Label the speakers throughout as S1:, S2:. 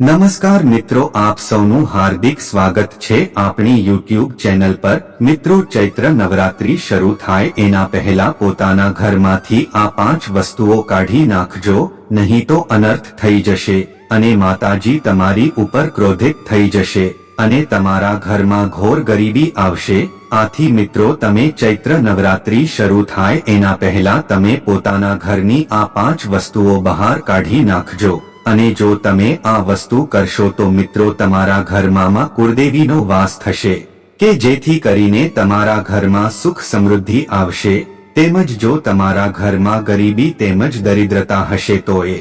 S1: નમસ્કાર મિત્રો, આપ સૌનું હાર્દિક સ્વાગત છે આપણી યુટ્યુબ ચેનલ પર. મિત્રો, ચૈત્ર નવરાત્રી શરૂ થાય, એના પહેલા પોતાના ઘરમાંથી આ પાંચ વસ્તુઓ કાઢી નાખજો, નહીં તો અનર્થ થઈ જશે, અને માતાજી તમારી ઉપર ક્રોધિત થઈ જશે, અને તમારા ઘરમાં ઘોર ગરીબી આવશે. આથી મિત્રો, તમે ચૈત્ર નવરાત્રી શરૂ થાય, એના પહેલા તમે પોતાના ઘરની આ પાંચ વસ્તુઓ બહાર કાઢી નાખજો. અને જો તમે આ વસ્તુ કરશો તો મિત્રો તમારા ઘરમાં કુળદેવીનો વાસ થશે, કે જેથી કરીને તમારા ઘરમાં સુખ સમૃદ્ધિ આવશે, તેમજ જો તમારા ઘરમાં ગરીબી તેમજ દરિદ્રતા હશે તો એ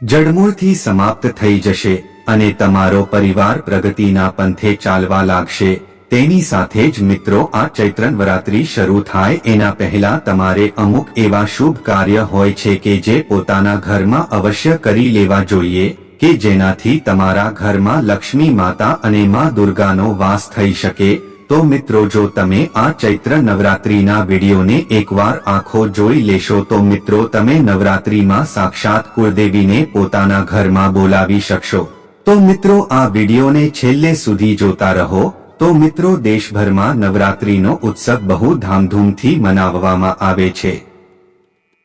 S1: જડમૂળથી સમાપ્ત થઈ જશે અને તમારો પરિવાર પ્રગતિના પંથે ચાલવા લાગશે. તેની સાથે જ મિત્રો, આ ચૈત્ર નવરાત્રી શરૂ થાય એના પહેલા તમારે અમુક એવા શુભ કાર્ય હોય છે કે જે પોતાના ઘરમાં અવશ્ય કરી લેવા જોઈએ, કે જેનાથી તમારા ઘરમાં લક્ષ્મી માતા અને માં દુર્ગાનો વાસ થઈ શકે. તો મિત્રો, જો તમે આ ચૈત્ર નવરાત્રીના વિડીયોને એકવાર આંખો જોઈ લેશો, તો મિત્રો, તમે નવરાત્રીમાં સાક્ષાત કુળદેવીને પોતાના ઘરમાં બોલાવી શકશો. તો મિત્રો, આ વિડીયોને છેલ્લે સુધી જોતા રહો. તો મિત્રો દેશભરમાં નવરાત્રીનો ઉત્સવ બહુ ધામધૂમથી મનાવવામાં આવે છે.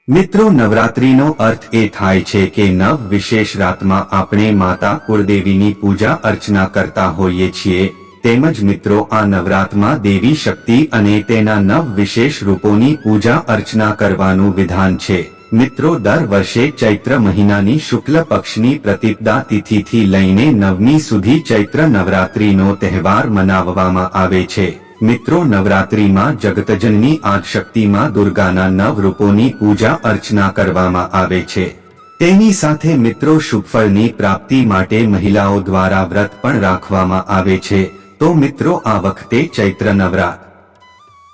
S1: મિત્રો નવરાત્રીનો અર્થ એ થાય છે કે નવ વિશેષ રાતમાં આપણે માતા કુળદેવીની પૂજા અર્ચના કરતા હોઈએ છીએ, તેમજ મિત્રો આ નવરાતમાં દેવી શક્તિ અને તેના નવ વિશેષ રૂપોની પૂજા અર્ચના કરવાનું વિધાન છે. મિત્રો, દર વર્ષે ચૈત્ર મહિનાની શુક્લ પક્ષની પ્રતિપદા તિથિથી લઈને નવમી સુધી ચૈત્ર નવરાત્રીનો તહેવાર મનાવવામાં આવે છે. મિત્રો, નવરાત્રીમાં જગતજનની આદશક્તિમાં દુર્ગાના નવ રૂપોની પૂજા અર્ચના કરવામાં આવે છે. તેની સાથે મિત્રો, શુભફળની પ્રાપ્તિ માટે મહિલાઓ દ્વારા વ્રત પણ રાખવામાં આવે છે. તો મિત્રો, આ વખતે ચૈત્ર નવરાત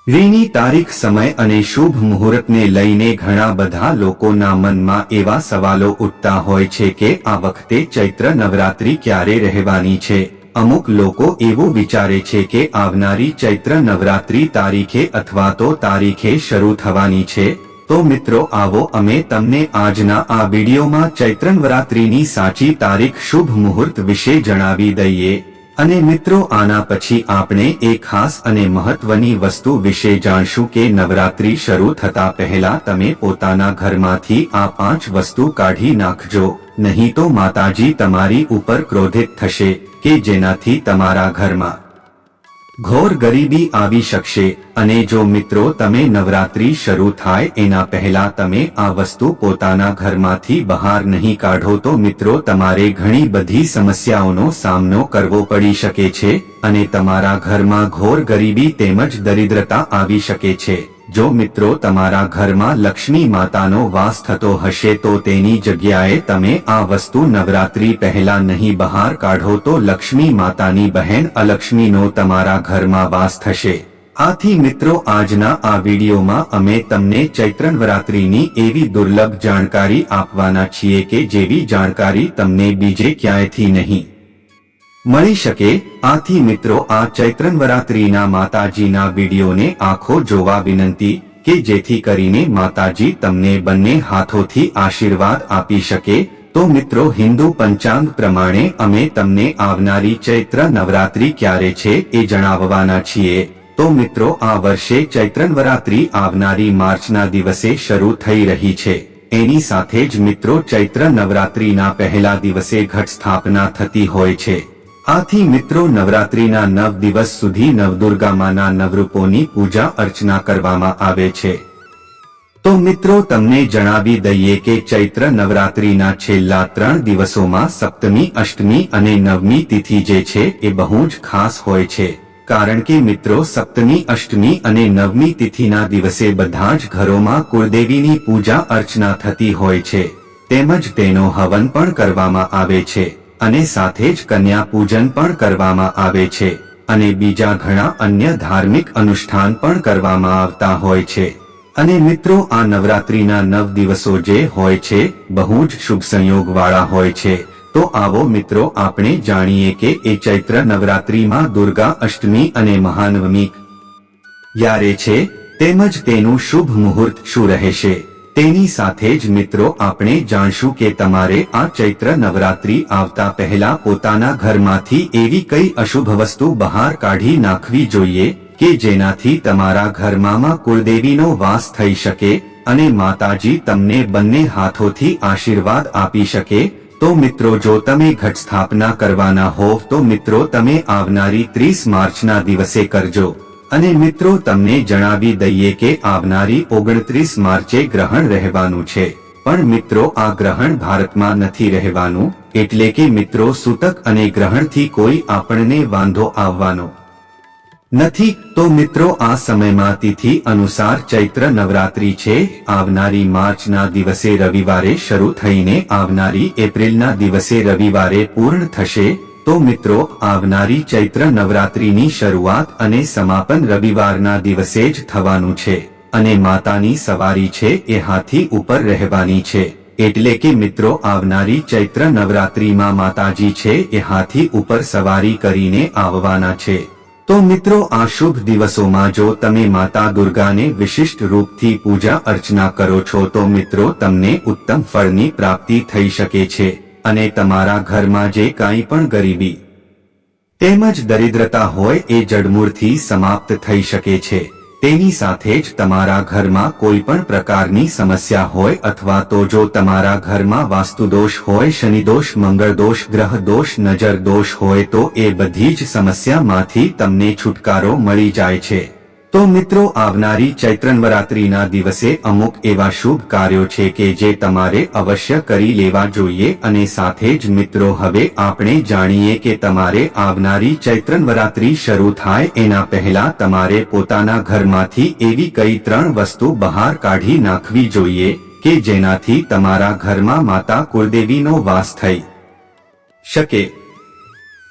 S1: રીની તારીખ, સમય અને શુભ મુહૂર્તને લઈને ઘણા બધા લોકોના મનમાં એવા સવાલો ઉઠતા હોય છે કે આ વખતે ચૈત્ર નવરાત્રી ક્યારે રહેવાની છે? અમુક લોકો એવું વિચારે છે કે આવનારી ચૈત્ર નવરાત્રી તારીખે અથવા તો તારીખે શરૂ થવાની છે. તો મિત્રો, આવો અમે તમને આજના આ વિડીયોમાં ચૈત્ર નવરાત્રીની સાચી તારીખ, શુભ મુહૂર્ત વિશે જણાવી દઈએ. અને મિત્રો, આના પછી આપણે એ ખાસ અને મહત્વની વસ્તુ વિશે જાણશું કે નવરાત્રી શરૂ થતા પહેલા તમે પોતાના ઘરમાંથી આ પાંચ વસ્તુ કાઢી નાખજો. નહીં તો માતાજી તમારી ઉપર ક્રોધિત થશે કે જેનાથી તમારા ઘરમાં ઘોર ગરીબી આવી શકશે અને જો મિત્રો તમે નવરાત્રી શરૂ થાય એના પહેલા તમે આ વસ્તુ પોતાના ઘરમાંથી બહાર નહીં કાઢો તો મિત્રો તમારે ઘણી બધી સમસ્યાઓનો સામનો કરવો પડી શકે છે અને તમારા ઘરમાં ઘોર ગરીબી તેમજ દરિદ્રતા આવી શકે છે. જો મિત્રો તમારા ઘરમાં લક્ષ્મી માતાનો વાસ થતો હશે તો તેની જગ્યાએ તમે આ વસ્તુ નવરાત્રી પહેલા નહીં બહાર કાઢો તો લક્ષ્મી માતાની બહેન અલક્ષ્મીનો તમારા ઘરમાં વાસ થશે. આથી મિત્રો આજના આ વિડીયોમાં અમે તમને ચૈત્ર નવરાત્રીની એવી દુર્લભ જાણકારી આપવાના છીએ કે જેવી જાણકારી તમને બીજે ક્યાંયથી નહીં. મળી શકે? આથી મિત્રો, આ ચૈત્ર નવરાત્રીના માતાજીના વિડીયોને આંખો જોવા વિનંતી કે જેથી કરીને માતાજી તમને બંને હાથોથી આશીર્વાદ આપી શકે. તો મિત્રો, હિન્દુ પંચાંગ પ્રમાણે અમે તમને આવનારી ચૈત્ર નવરાત્રી ક્યારે છે એ જણાવવાના છીએ. તો મિત્રો, આ વર્ષે ચૈત્ર નવરાત્રી આવનારી માર્ચના દિવસે શરૂ થઈ રહી છે. એની સાથે જ મિત્રો, ચૈત્ર નવરાત્રીના પહેલા દિવસે ઘટ સ્થાપના થતી હોય છે. આથી મિત્રો નવરાત્રીના નવ દિવસ સુધી નવદુર્ગામાના નવરૂપોની પૂજા અર્ચના કરવામાં આવે છે. તો મિત્રો તમને જણાવી દઈએ કે ચૈત્ર નવરાત્રીના છેલ્લા ત્રણ દિવસોમાં સપ્તમી, અષ્ટમી અને નવમી તિથિ જે છે એ બહુ જ ખાસ હોય છે. કારણ કે મિત્રો સપ્તમી, અષ્ટમી અને નવમી તિથિના દિવસે બધા જ ઘરોમાં કુળદેવીની પૂજા અર્ચના થતી હોય છે. તેમજ તેનો હવન પણ કરવામાં આવે છે. અને સાથે જ કન્યા પૂજન પણ કરવામાં આવે છે અને બીજા ઘણા અન્ય ધાર્મિક અનુષ્ઠાન પણ કરવામાં આવતા હોય છે. અને મિત્રો, આ નવરાત્રીના નવ દિવસો જે હોય છે, બહુ જ શુભ સંયોગવાળા હોય છે. તો આવો મિત્રો, આપણે જાણીએ કે એ ચૈત્ર નવરાત્રીમાં દુર્ગા અષ્ટમી અને મહાનવમી યારે છે, તેમજ તેનું શુભ મુહૂર્ત શું રહેશે? તેની સાથે જ મિત્રો, આપણે જાણશું કે તમારે આ ચૈત્ર નવરાત્રી આવતા પહેલા પોતાના ઘરમાંથી એવી કઈ અશુભ વસ્તુ બહાર કાઢી નાખવી જોઈએ, કે જેનાથી તમારા ઘરમાં કુળદેવીનો વાસ થઈ શકે અને માતાજી તમને બંને હાથોથી આશીર્વાદ આપી શકે? તો મિત્રો, જો તમે ઘટ સ્થાપના કરવાના હોવ તો મિત્રો, તમે આવનારી ત્રીસ માર્ચના દિવસે કરજો. અને મિત્રો, તમને જણાવી દઈએ કે આવનારી ઓગણત્રીસ માર્ચે ગ્રહણ રહેવાનું છે. પણ મિત્રો, આ ગ્રહણ ભારતમાં નથી રહેવાનું, એટલે કે મિત્રો, સૂતક અને ગ્રહણથી કોઈ આપણને વાંધો આવવાનો નથી. તો મિત્રો, આ સમયમાં તિથિ અનુસાર ચૈત્ર નવરાત્રી છે. આવનારી માર્ચના દિવસે રવિવારે શરૂ થઈને આવનારી એપ્રિલના દિવસે રવિવારે પૂર્ણ થશે. તો મિત્રો, આવનારી ચૈત્ર નવરાત્રીની શરૂઆત અને સમાપન રવિવારના દિવસે જ થવાનું છે અને માતાની સવારી છે એ હાથી ઉપર રહેવાની છે. એટલે કે મિત્રો, આવનારી ચૈત્ર નવરાત્રીમાં માતાજી છે એ હાથી ઉપર સવારી કરીને આવવાના છે. તો મિત્રો, આ શુભ દિવસોમાં જો તમે માતા દુર્ગાને વિશિષ્ટ રૂપથી પૂજા અર્ચના કરો છો તો મિત્રો, તમને ઉત્તમ ફળની પ્રાપ્તિ થઈ શકે છે. અને તમારા ઘરમાં જે કાંઈ પણ ગરીબી તેમજ દરિદ્રતા હોય એ જડમૂળથી સમાપ્ત થઈ શકે છે. તેની સાથે જ તમારા ઘરમાં કોઈ પણ પ્રકારની સમસ્યા હોય અથવા તો જો તમારા ઘરમાં વાસ્તુદોષ હોય, શનિદોષ, મંગળદોષ ગ્રહ દોષ નજર દોષ હોય તો એ બધી જ સમસ્યામાંથી તમને છુટકારો મળી જાય છે. તો મિત્રો, આવનારી ચૈત્ર નવરાત્રીના દિવસે અમુક એવા શુભ કાર્યો છે કે જે તમારે અવશ્ય કરી લેવા જોઈએ અને સાથે જ મિત્રો, હવે આપણે જાણીએ કે તમારે આવનારી ચૈત્ર નવરાત્રી શરૂ થાય એના પહેલા તમારે પોતાના ઘરમાંથી એવી કઈ ત્રણ વસ્તુ બહાર કાઢી નાખવી જોઈએ કે જેનાથી તમારા ઘરમાં માતા કુળદેવીનો વાસ થઈ શકે.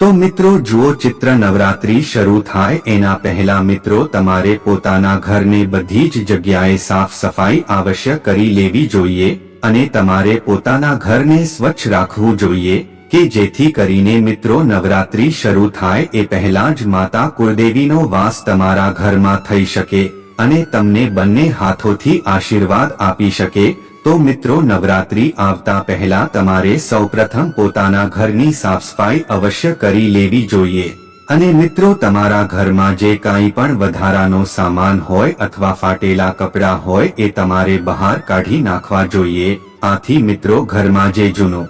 S1: તો મિત્રો, જુઓ ચિત્ર નવરાત્રી શરૂ થાય એના પહેલા મિત્રો, તમારે પોતાના ઘરને બધી જ જગ્યાએ સાફ સફાઈ અવશ્ય કરી લેવી જોઈએ અને તમારે પોતાના ઘરને સ્વચ્છ રાખવું જોઈએ કે જેથી કરીને મિત્રો, નવરાત્રી શરૂ થાય એ પહેલા જ માતા કુળદેવીનો વાસ તમારા ઘરમાં થઈ શકે અને તમને બંને હાથોથી આશીર્વાદ આપી શકે તો મિત્રો નવરાત્રી આવતા પહેલા તમારે સૌપ્રથમ પોતાના ઘરની સાફ સફાઈ અવશ્ય કરી લેવી જોઈએ. અને મિત્રો તમારા ઘરમાં જે કાંઈ પણ વધારાનો સામાન હોય અથવા ફાટેલા કપડાં હોય એ તમારે બહાર કાઢી નાખવા જોઈએ. આથી મિત્રો ઘરમાં જે જૂનો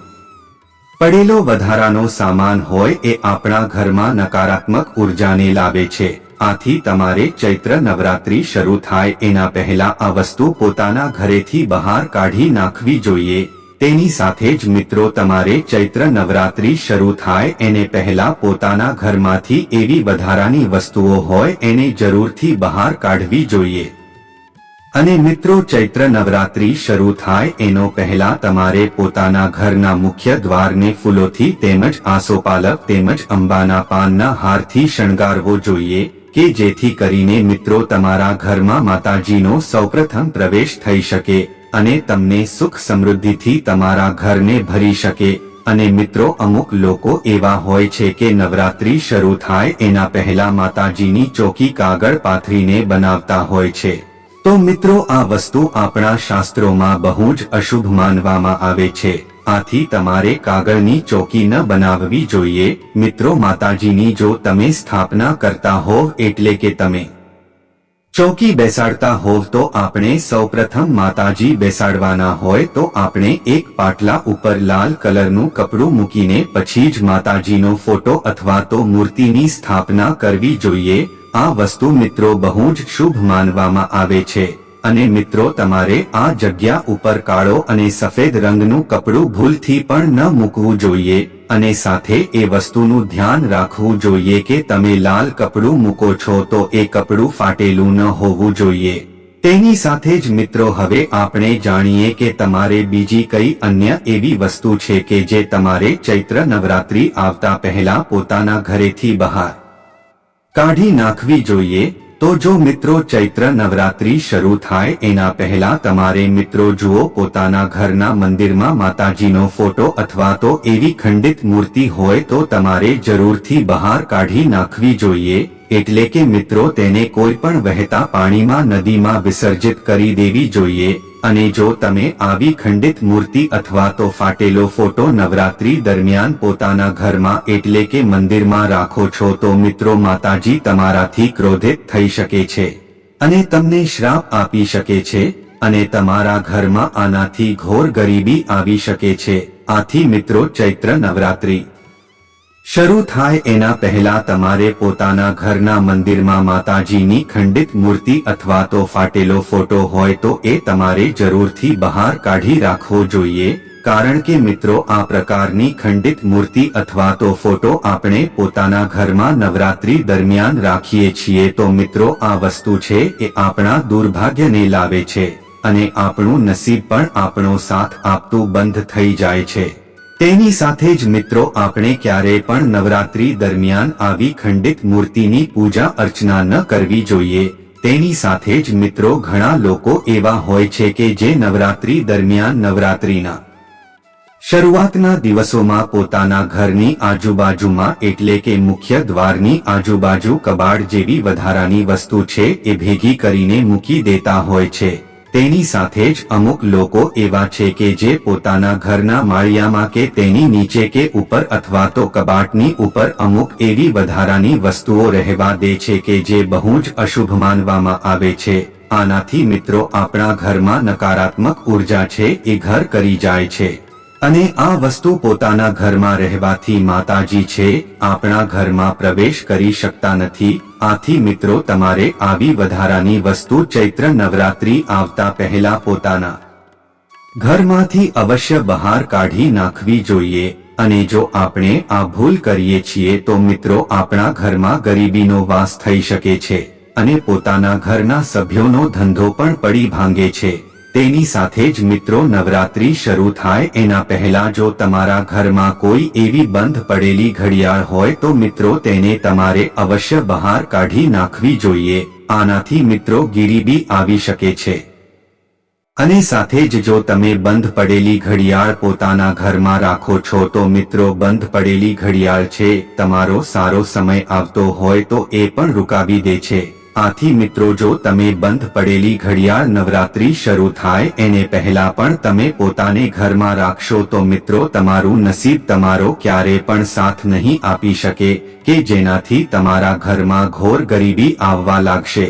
S1: પડેલો વધારાનો સામાન હોય એ આપણા ઘરમાં નકારાત્મક ઉર્જાને લાવે છે. આથી તમારે ચૈત્ર નવરાત્રી શરૂ થાય એના પહેલા આ વસ્તુ પોતાના ઘરેથી બહાર કાઢી નાખવી જોઈએ. તેની સાથે જ મિત્રો તમારે ચૈત્ર નવરાત્રી શરૂ થાય એને પહેલા પોતાના ઘરમાંથી એવી વધારાની વસ્તુઓ હોય એને જરૂરથી બહાર કાઢવી જોઈએ. અને મિત્રો ચૈત્ર નવરાત્રી શરૂ થાય એનો પહેલા તમારે પોતાના ઘરના મુખ્ય દ્વારને ફૂલોથી તેમજ આસોપાલક તેમજ અંબાના પાનના હારથી શણગારવો જોઈએ. કે જેથી કરીને મિત્રો તમારા ઘરમાં માતાજીનો સૌપ્રથમ પ્રવેશ થઈ શકે અને તમને સુખ સમૃદ્ધિથી તમારા ઘરને ભરી શકે. અને મિત્રો, અમુક લોકો એવા હોય છે કે નવરાત્રી શરૂ થાય એના પહેલા માતાજીની ચોકી કાગળ પાથરીને બનાવતા હોય છે. તો મિત્રો, આ વસ્તુ આપણા શાસ્ત્રોમાં બહુ જ અશુભ માનવામાં આવે છે. આથી તમારે કાગળની ચોકી ન બનાવવી જોઈએ. મિત્રો માતાજીની જો તમે સ્થાપના કરતા હોવ એટલે કે તમે ચોકી બેસાડતા હોવ તો આપણે સૌપ્રથમ માતાજી બેસાડવાના હોય તો આપણે એક પાટલા ઉપર લાલ કલરનું કપડું મૂકીને પછી જ માતાજીનો ફોટો અથવા તો મૂર્તિની સ્થાપના કરવી જોઈએ. આ વસ્તુ મિત્રો બહુ જ શુભ માનવામાં આવે છે. અને મિત્રો, તમારે આ જગ્યા ઉપર કાળો અને સફેદ રંગનું કપડું ભૂલથી પણ ન મૂકવું જોઈએ અને સાથે એ વસ્તુનું ધ્યાન રાખવું જોઈએ કે તમે લાલ કપડું મૂકો છો તો એ કપડું ફાટેલું ન હોવું જોઈએ. તેની સાથે જ મિત્રો, હવે આપણે જાણીએ કે તમારે બીજી કઈ અન્ય એવી વસ્તુ છે કે જે તમારે ચૈત્ર નવરાત્રી આવતા પહેલા પોતાના ઘરેથી બહાર કાઢી નાખવી જોઈએ. તો જો મિત્રો ચૈત્ર નવરાત્રી શરૂ થાય એના પહેલા તમારે મિત્રો જુઓ પોતાના ઘરના મંદિરમાં માતાજીનો ફોટો અથવા તો એવી ખંડિત મૂર્તિ હોય તો તમારે જરૂરથી બહાર કાઢી નાખવી જોઈએ, એટલે કે મિત્રો તેને કોઈ પણ વહેતા પાણીમાં નદીમાં વિસર્જિત કરી દેવી જોઈએ. અને જો તમે આવી ખંડિત મૂર્તિ અથવા તો ફાટેલો ફોટો નવરાત્રી દરમિયાન પોતાના ઘરમાં એટલે કે મંદિરમાં રાખો છો તો મિત્રો માતાજી તમારાથી ક્રોધિત થઈ શકે છે. અને તમને શ્રાપ આપી શકે છે અને તમારા ઘરમાં આનાથી ઘોર ગરીબી આવી શકે છે. આથી મિત્રો ચૈત્ર નવરાત્રી. શરૂ થાય એના પહેલા તમારે પોતાના ઘરના મંદિરમાં માતાજીની ખંડિત મૂર્તિ અથવા તો ફાટેલો ફોટો હોય તો એ તમારે જરૂરથી બહાર કાઢી રાખવો જોઈએ, કારણ કે મિત્રો આ પ્રકારની ખંડિત મૂર્તિ અથવા તો ફોટો આપણે પોતાના ઘરમાં નવરાત્રી દરમિયાન રાખીએ છીએ તો મિત્રો આ વસ્તુ છે એ આપણા દુર્ભાગ્યને લાવે છે અને આપણું નસીબ પણ આપણો સાથ આપતું બંધ થઈ જાય છે. તેની સાથે જ મિત્રો, આપણે ક્યારેય પણ નવરાત્રી દરમિયાન આવી ખંડિત મૂર્તિની પૂજા અર્ચના ન કરવી જોઈએ. તેની સાથે જ મિત્રો, ઘણા લોકો એવા હોય છે કે જે નવરાત્રી દરમિયાન નવરાત્રીના શરૂઆતના દિવસોમાં પોતાના ઘરની આજુબાજુમાં, એટલે કે મુખ્ય દ્વારની આજુબાજુ કબાડ જેવી વધારાની વસ્તુ છે, એ ભેગી કરીને મૂકી દેતા હોય છે. તેની સાથે જ અમુક લોકો એવા છે કે જે પોતાના ઘરના માળિયામાં કે તેની નીચે કે ઉપર અથવા તો કબાટની ઉપર અમુક એવી વધારાની વસ્તુઓ રહેવા દે છે કે જે બહુ જ અશુભ માનવામાં આવે છે. આનાથી મિત્રો આપણા ઘરમાં નકારાત્મક ઊર્જા છે એ ઘર કરી જાય છે. અને આ વસ્તુ પોતાના ઘરમાં રહેવાથી માતાજી છે, આપણા ઘરમાં પ્રવેશ કરી શકતા નથી. આથી મિત્રો, તમારે આવી વધારાની વસ્તુ ચૈત્ર નવરાત્રી આવતા પહેલા પોતાના ઘરમાંથી અવશ્ય બહાર કાઢી નાખવી જોઈએ. અને જો આપણે આ ભૂલ કરીએ છીએ, તો મિત્રો, આપણા ઘરમાં ગરીબીનો વાસ થઈ શકે છે અને પોતાના ઘરના સભ્યોનો ધંધો પણ પડી ભાંગે છે. તેની સાથે જ મિત્રો નવરાત્રી શરૂ થાય એના પહેલા જો તમારા ઘરમાં કોઈ એવી બંધ પડેલી ઘડિયાળ હોય તો મિત્રો તેને તમારે અવશ્ય બહાર કાઢી નાખવી જોઈએ. આનાથી મિત્રો ગીરીબી આવી શકે છે. અને સાથે જ જો તમે બંધ પડેલી ઘડિયાળ પોતાના ઘરમાં રાખો છો તો મિત્રો બંધ પડેલી ઘડિયાળ છે. તમારો સારો સમય આવતો હોય તો એ પણ રૂકાવી દે છે. આથી મિત્રો જો તમે બંધ પડેલી ઘડિયાળ નવરાત્રી શરૂ થાય એને પહેલા પણ તમે પોતાને ઘરમાં રાખશો તો મિત્રો તમારું નસીબ તમારો ક્યારે પણ સાથ નહીં આપી શકે કે જેનાથી તમારા ઘરમાં ઘોર ગરીબી આવવા લાગશે.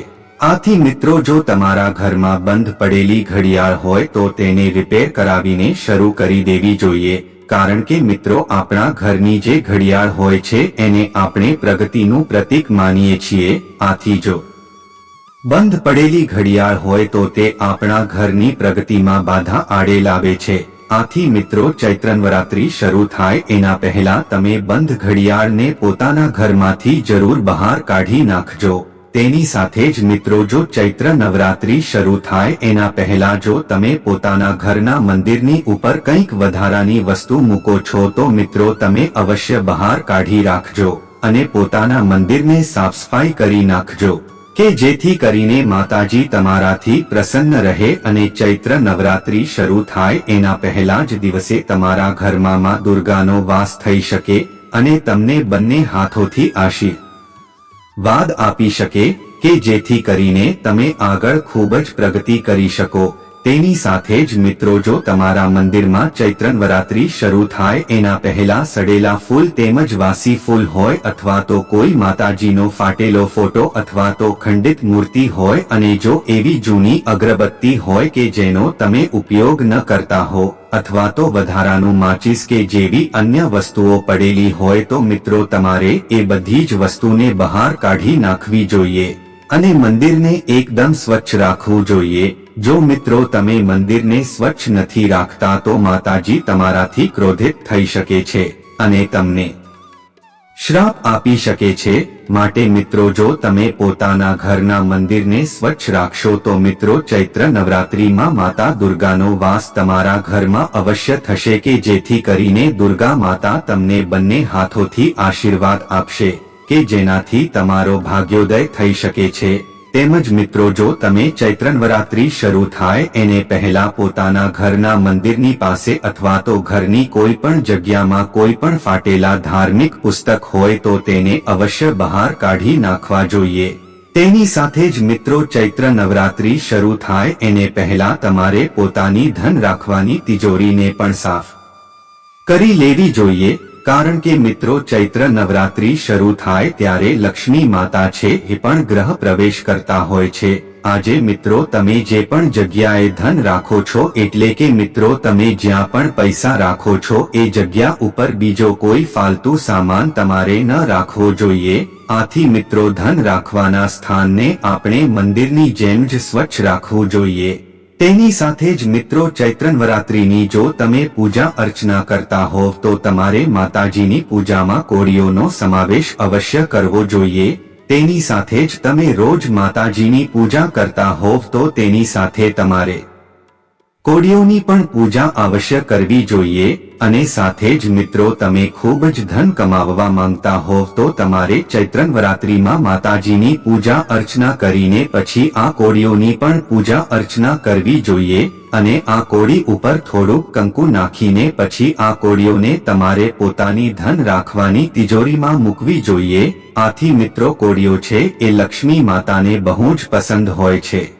S1: આથી મિત્રો જો તમારા ઘરમાં બંધ પડેલી ઘડિયાળ હોય તો તેને રિપેર કરાવીને શરૂ કરી દેવી જોઈએ. કારણ કે મિત્રો આપણા ઘરની જે ઘડિયાળ હોય છે એને આપણે પ્રગતિનું પ્રતીક માનીએ છીએ. આથી જો બંધ પડેલી ઘડિયાળ હોય તો તે આપણા ઘરની પ્રગતિમાં બાધા આડે લાવે છે. આથી મિત્રો, ચૈત્ર નવરાત્રી શરૂ થાય એના પહેલા તમે બંધ ઘડિયાળને પોતાના ઘરમાંથી જરૂર બહાર કાઢી નાખજો. તેની સાથે જ મિત્રો, જો ચૈત્ર નવરાત્રી શરૂ થાય એના પહેલા જો તમે પોતાના ઘરના મંદિરની ઉપર કંઈક વધારાની વસ્તુ મૂકો છો તો મિત્રો તમે અવશ્ય બહાર કાઢી રાખજો અને પોતાના મંદિરને સાફ સફાઈ કરી નાખજો. કે જેથી કરીને માતાજી તમારાથી પ્રસન્ન રહે અને ચૈત્ર નવરાત્રી શરૂ થાય એના પહેલા જ દિવસે તમારા ઘરમાં માં દુર્ગાનો વાસ થઈ શકે અને તમને બંને હાથોથી આશીર્વાદ આપી શકે કે જેથી કરીને તમે આગળ ખૂબ જ પ્રગતિ કરી શકો. તેની સાથે જ મિત્રો જો તમારા મંદિરમાં ચૈત્ર નવરાત્રી શરૂ થાય, એના પહેલા સડેલા ફૂલ તેમજ વાસી ફૂલ હોય અથવા તો કોઈ માતાજીનો ફાટેલો ફોટો અથવા તો ખંડિત મૂર્તિ હોય અને જો એવી જૂની અગરબત્તી હોય કે જેનો તમે ઉપયોગ ન કરતા હો અથવા તો વધારાનું માચીસ કે જેવી અન્ય વસ્તુઓ પડેલી હોય તો મિત્રો તમારે એ બધી જ વસ્તુને બહાર કાઢી નાખવી જોઈએ અને મંદિરને એકદમ સ્વચ્છ રાખવું જોઈએ. જો મિત્રો તમે મંદિરને સ્વચ્છ નથી રાખતા તો માતાજી તમારાથી ક્રોધિત થઈ શકે છે અને તમને શ્રાપ આપી શકે છે. માટે મિત્રો જો તમે પોતાના ઘરના મંદિરને સ્વચ્છ રાખશો તો મિત્રો ચૈત્ર નવરાત્રીમાં માતા દુર્ગાનો વાસ તમારા ઘરમાં અવશ્ય થશે કે જેથી કરીને દુર્ગા માતા તમને બંને હાથોથી આશીર્વાદ આપશે કે જેનાથી તમારો ભાગ્યોદય થઈ શકે છે. તેમજ મિત્રો, જો તમે ચૈત્ર નવરાત્રી શરૂ થાય, એને પહેલા પોતાના ઘરના મંદિરની પાસે અથવા તો ઘરની કોઈ પણ જગ્યામાં કોઈ પણ ફાટેલા ધાર્મિક પુસ્તક હોય તો તેને અવશ્ય બહાર કાઢી નાખવા જોઈએ. તેની સાથે જ મિત્રો ચૈત્ર નવરાત્રી શરૂ થાય, એને પહેલા તમારે પોતાની ધન રાખવાની તિજોરીને પણ સાફ કરી લેવી જોઈએ. કારણ કે મિત્રો, ચૈત્ર નવરાત્રી શરૂ થાય ત્યારે લક્ષ્મી માતા છે એ પણ ગ્રહ પ્રવેશ કરતા હોય છે. આજે મિત્રો, તમે જે પણ જગ્યાએ ધન રાખો છો, એટલે કે મિત્રો, તમે જ્યાં પણ પૈસા રાખો છો, એ જગ્યા ઉપર બીજો કોઈ ફાલતુ સામાન તમારે ન રાખવો જોઈએ. આથી મિત્રો, ધન રાખવાના સ્થાનને આપણે મંદિરની જેમ જ સ્વચ્છ રાખવું જોઈએ. તેની સાથે જ મિત્રો ચૈત્ર નવરાત્રિની જો તમે પૂજા અર્ચના કરતા હોવ તો તમારે માતાજીની પૂજામાં કોળીઓનો સમાવેશ અવશ્ય કરવો જોઈએ. તેની સાથે જ તમે રોજ માતાજીની પૂજા કરતા હોવ તો તેની સાથે તમારે કોળીઓની પણ પૂજા અવશ્ય કરવી જોઈએ અને સાથે જ મિત્રો તમે ખૂબ જ ધન કમાવવા માંગતા હોવ તો તમારે ચૈત્ર નવરાત્રીમાં માતાજીની પૂજા અર્ચના કરીને પછી આ કોડીઓની પણ પૂજા અર્ચના કરવી જોઈએ અને આ કોડી ઉપર થોડુંક કંકુ નાખીને પછી આ કોડીઓને તમારે પોતાની ધન રાખવાની તિજોરીમાં મૂકવી જોઈએ. આથી મિત્રો, કોડીઓ છે એ લક્ષ્મી માતાને બહુ જ પસંદ હોય છે.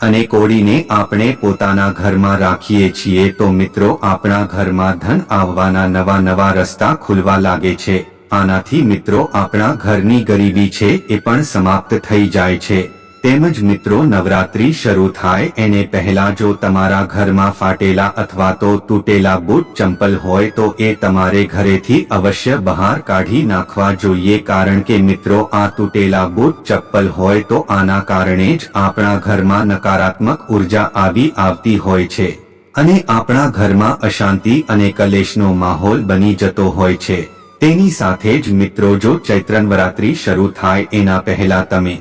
S1: અને કોળીને આપણે પોતાના ઘરમાં રાખીએ છીએ તો મિત્રો આપણા ઘરમાં ધન આવવાના નવા નવા રસ્તા ખુલવા લાગે છે. આનાથી મિત્રો આપણા ઘરની ગરીબી છે એ પણ સમાપ્ત થઈ જાય છે. તેમજ મિત્રો, નવરાત્રી શરૂ થાય એને પહેલા જો તમારા ઘરમાં ફાટેલા અથવા તો તૂટેલા બૂટ ચંપલ હોય તો એ તમારે ઘરેથી અવશ્ય બહાર કાઢી નાખવા જોઈએ. કારણ કે મિત્રો, આ તૂટેલા બૂટ ચપ્પલ હોય તો આના કારણે જ આપણા ઘરમાં નકારાત્મક ઊર્જા આવી આવતી હોય છે અને આપણા ઘરમાં અશાંતિ અને કલેશનો માહોલ બની જતો હોય છે. તેની સાથે જ મિત્રો, જો ચૈત્ર નવરાત્રી શરૂ થાય એના પહેલા તમે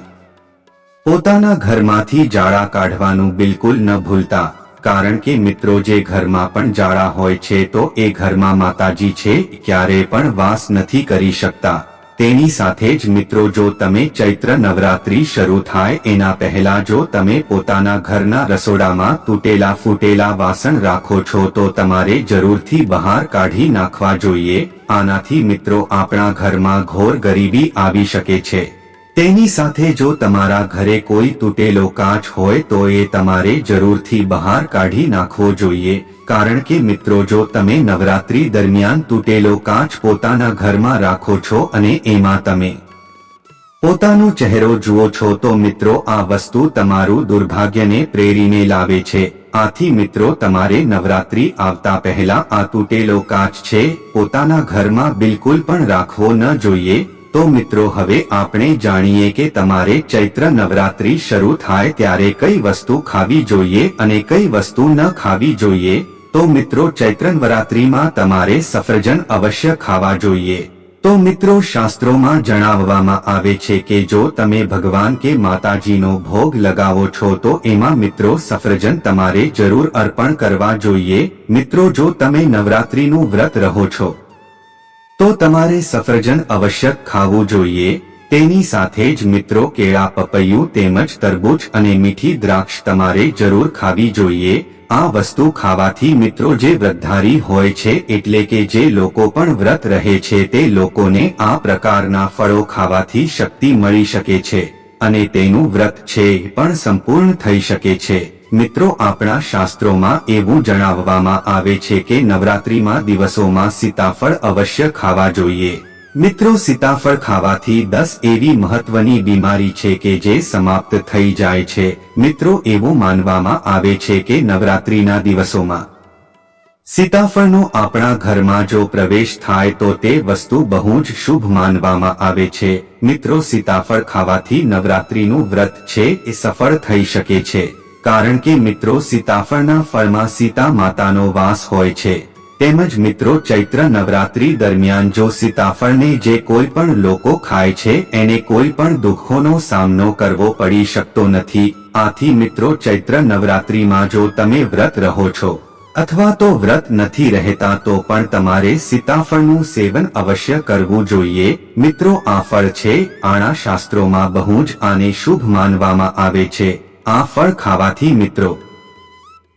S1: પોતાના ઘરમાંથી જાળા કાઢવાનું બિલકુલ ન ભૂલતા, કારણ કે મિત્રો જે ઘરમાં પણ જાળા હોય છે તો એ ઘરમાં માતાજી છે, ક્યારે પણ વાસ નથી કરી શકતા. તેની સાથે જ મિત્રો જો તમે ચૈત્ર નવરાત્રી શરૂ થાય એના પહેલા જો તમે પોતાના ઘરના રસોડામાં તૂટેલા ફૂટેલા વાસણ રાખો છો તો તમારે જરૂરથી બહાર કાઢી નાખવા જોઈએ, આનાથી મિત્રો આપણા ઘરમાં ઘોર ગરીબી આવી શકે છે. તેની સાથે જો તમારા ઘરે કોઈ તૂટેલો કાચ હોય તો એ તમારે જરૂરથી બહાર કાઢી નાખવો જોઈએ. કારણ કે મિત્રો, જો તમે નવરાત્રી દરમિયાન તૂટેલો કાચ પોતાના ઘરમાં રાખો છો અને એમાં તમે પોતાનો ચહેરો જુઓ છો, તો મિત્રો, આ વસ્તુ તમારું દુર્ભાગ્યને પ્રેરીને લાવે છે. આથી મિત્રો, તમારે નવરાત્રી આવતા પહેલા આ તૂટેલો કાચ છે, પોતાના ઘરમાં બિલકુલ પણ રાખવો ન જોઈએ. તો મિત્રો, હવે આપણે જાણીએ કે તમારે ચૈત્ર નવરાત્રી શરૂ થાય ત્યારે કઈ વસ્તુ ખાવી જોઈએ અને કઈ વસ્તુ ન ખાવી જોઈએ? તો મિત્રો, ચૈત્ર નવરાત્રીમાં તમારે સફરજન અવશ્ય ખાવા જોઈએ. તો મિત્રો, શાસ્ત્રોમાં જણાવવામાં આવે છે કે જો તમે ભગવાન કે માતાજીનો ભોગ લગાવો છો તો એમાં મિત્રો સફરજન તમારે જરૂર અર્પણ કરવા જોઈએ. મિત્રો, જો તમે નવરાત્રીનું વ્રત રહો છો તો તમારે સફરજન અવશ્ય ખાવું જોઈએ. તેની સાથે જ મિત્રો કેળા પપૈયું તેમજ તરબૂચ અને મીઠી દ્રાક્ષ તમારે જરૂર ખાવી જોઈએ. આ વસ્તુ ખાવાથી મિત્રો જે વ્રતધારી હોય છે એટલે કે જે લોકો પણ વ્રત રહે છે તે લોકોને આ પ્રકારના ફળો ખાવાથી શક્તિ મળી શકે છે. અને તેનું વ્રત છે પણ સંપૂર્ણ થઈ શકે છે. મિત્રો, આપણા શાસ્ત્રોમાં એવું જણાવવામાં આવે છે કે નવરાત્રીમાં દિવસોમાં સીતાફળ અવશ્ય ખાવા જોઈએ. મિત્રો, સીતાફળ ખાવાથી દસ એવી મહત્વની બીમારી છે કે જે સમાપ્ત થઈ જાય છે. મિત્રો, એવું માનવામાં આવે છે કે નવરાત્રીના દિવસોમાં સીતાફળનો આપણા ઘરમાં જો પ્રવેશ થાય તો તે વસ્તુ બહુ જ શુભ માનવામાં આવે છે. મિત્રો, સીતાફળ ખાવાથી નવરાત્રીનું વ્રત છે એ સફળ થઈ શકે છે. કારણ કે મિત્રો સીતાફળના ફળમાં સીતા માતાનો વાસ હોય છે. તેમજ મિત્રો ચૈત્ર નવરાત્રી દરમિયાન જો સીતાફળને જે કોઈ પણ લોકો ખાય છે, એને કોઈ પણ દુઃખોનો સામનો કરવો પડી શકતો નથી. આથી મિત્રો ચૈત્ર નવરાત્રીમાં જો તમે વ્રત રહો છો, અથવા તો વ્રત નથી રહેતા તો પણ તમારે સીતાફળનું સેવન અવશ્ય કરવું જોઈએ. મિત્રો આ ફળ છે આણા શાસ્ત્રોમાં બહુ જ આને શુભ માનવામાં આવે છે. આ ફળ ખાવાથી મિત્રો,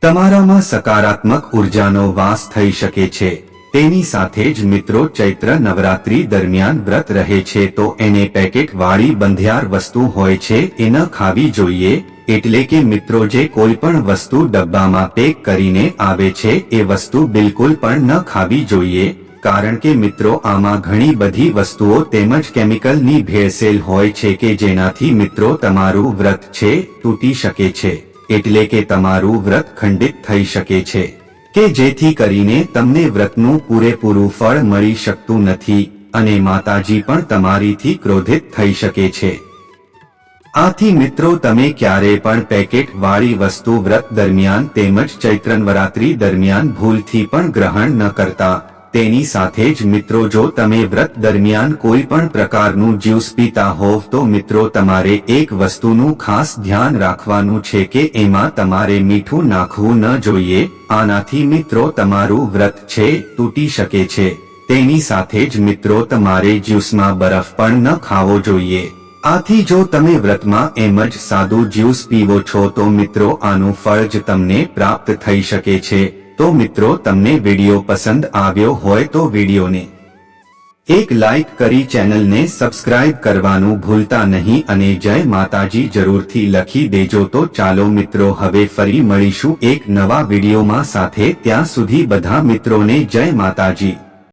S1: તમારામાં સકારાત્મક ઉર્જાનો વાસ થઈ શકે છે. તેની સાથે જ મિત્રો, ચૈત્ર નવરાત્રી દરમિયાન વ્રત રહે છે તો એને પેકેટ વાળી બંધિયાર વસ્તુ હોય છે એ ન ખાવી જોઈએ, એટલે કે મિત્રો જે કોઈ પણ વસ્તુ ડબ્બામાં પેક કરીને આવે છે એ વસ્તુ બિલકુલ પણ ન ખાવી જોઈએ. કારણ કે મિત્રો, આમાં ઘણી બધી વસ્તુઓ તેમજ કેમિકલની ભેળસેલ હોય છે કે જેનાથી મિત્રો તમારું વ્રત છે, તૂટી શકે છે. એટલે કે તમારું વ્રત ખંડિત થઈ શકે છે. કે જેથી કરીને તમને વ્રતનું પૂરેપૂરું ફળ મળી શકતું નથી અને માતાજી પણ તમારીથી ક્રોધિત થઈ શકે છે. આથી મિત્રો, તમે ક્યારે પણ પેકેટ વાળી વસ્તુ વ્રત દરમિયાન તેમજ ચૈત્ર નવરાત્રી દરમિયાન ભૂલથી પણ ગ્રહણ ન કરતા. તેની સાથે જ મિત્રો જો તમે વ્રત દરમિયાન કોઈ પણ પ્રકારનું જ્યુસ પીતા હોવ તો મિત્રો તમારે એક વસ્તુનું ખાસ ધ્યાન રાખવાનું છે કે એમાં તમારે મીઠું નાખવું ન જોઈએ. આનાથી મિત્રો તમારું વ્રત છે, તૂટી શકે છે. તેની સાથે જ મિત્રો તમારે જ્યુસમાં બરફ પણ ન ખાવો જોઈએ. આથી જો તમે વ્રતમાં એમ જ સાદું જ્યુસ પીવો છો તો મિત્રો આનું ફળ જ તમને પ્રાપ્ત થઈ શકે છે. તો મિત્રો, તમને વીડિયો પસંદ આવ્યો હોય તો વિડીયોને એક લાઇક કરી ચેનલને સબસ્ક્રાઇબ કરવાનું ભૂલતા નહીં અને જય માતાજી જરૂરથી લખી દેજો. તો ચાલો મિત્રો, હવે ફરી મળીશું એક નવા વિડીયોમાં સાથે. ત્યાં સુધી બધા મિત્રોને જય માતાજી.